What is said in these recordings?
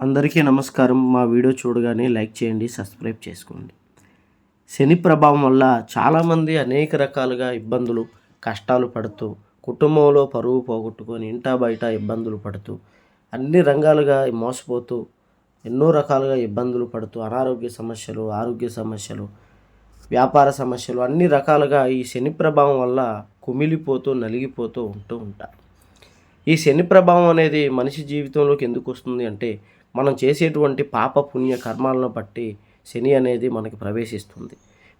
అందరికీ నమస్కారం. మా వీడియో చూడగానే లైక్ చేయండి సబ్స్క్రైబ్ చేసుకోండి. శని ప్రభావం వల్ల చాలామంది అనేక రకాలుగా ఇబ్బందులు కష్టాలు పడుతూ కుటుంబంలో పరువు పోగొట్టుకొని ఇంటా బయట ఇబ్బందులు పడుతూ అన్ని రంగాలుగా మోసపోతూ ఎన్నో రకాలుగా ఇబ్బందులు పడుతూ అనారోగ్య సమస్యలు ఆరోగ్య సమస్యలు వ్యాపార సమస్యలు అన్ని రకాలుగా ఈ శని ప్రభావం వల్ల కుమిలిపోతూ నలిగిపోతూ ఉంటూ ఉంటారు. ఈ శని ప్రభావం అనేది మనిషి జీవితంలోకి ఎందుకు వస్తుంది అంటే మనం చేసేటువంటి పాప పుణ్య కర్మాలను బట్టి శని అనేది మనకి ప్రవేశిస్తుంది.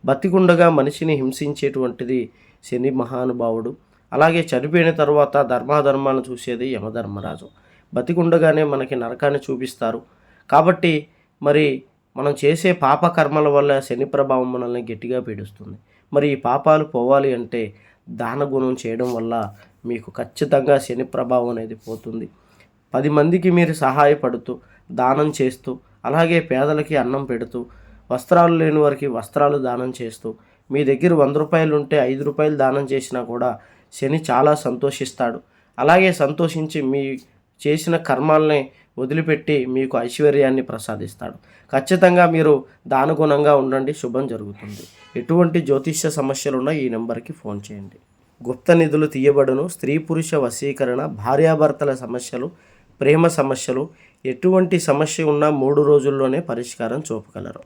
బతికుండగా మనిషిని హింసించేటువంటిది శని మహానుభావుడు. అలాగే చనిపోయిన తర్వాత ధర్మాధర్మాలను చూసేది యమధర్మరాజు. బతికుండగానే మనకి నరకాన్ని చూపిస్తారు. కాబట్టి మరి మనం చేసే పాప కర్మల వల్ల శని ప్రభావం మనల్ని గట్టిగా పీడిస్తుంది. మరి ఈ పాపాలు పోవాలి అంటే దాన గుణం చేయడం వల్ల మీకు ఖచ్చితంగా శని ప్రభావం అనేది పోతుంది. పది మందికి మీరు సహాయపడుతూ దానం చేస్తూ అలాగే పేదలకి అన్నం పెడుతూ వస్త్రాలు లేని వారికి వస్త్రాలు దానం చేస్తూ మీ దగ్గర వంద రూపాయలు ఉంటే ఐదు రూపాయలు దానం చేసినా కూడా శని చాలా సంతోషిస్తాడు. అలాగే సంతోషించి మీ చేసిన కర్మాలని వదిలిపెట్టి మీకు ఐశ్వర్యాన్ని ప్రసాదిస్తాడు. ఖచ్చితంగా మీరు దానుగుణంగా ఉండండి శుభం జరుగుతుంది. ఎటువంటి జ్యోతిష్య సమస్యలున్నా ఈ నెంబర్కి ఫోన్ చేయండి. గుప్త నిధులు తీయబడును స్త్రీ పురుష వశీకరణ భార్యాభర్తల సమస్యలు ప్రేమ సమస్యలు ఎటువంటి సమస్య ఉన్నా మూడు రోజుల్లోనే పరిష్కారం చూపగలరు.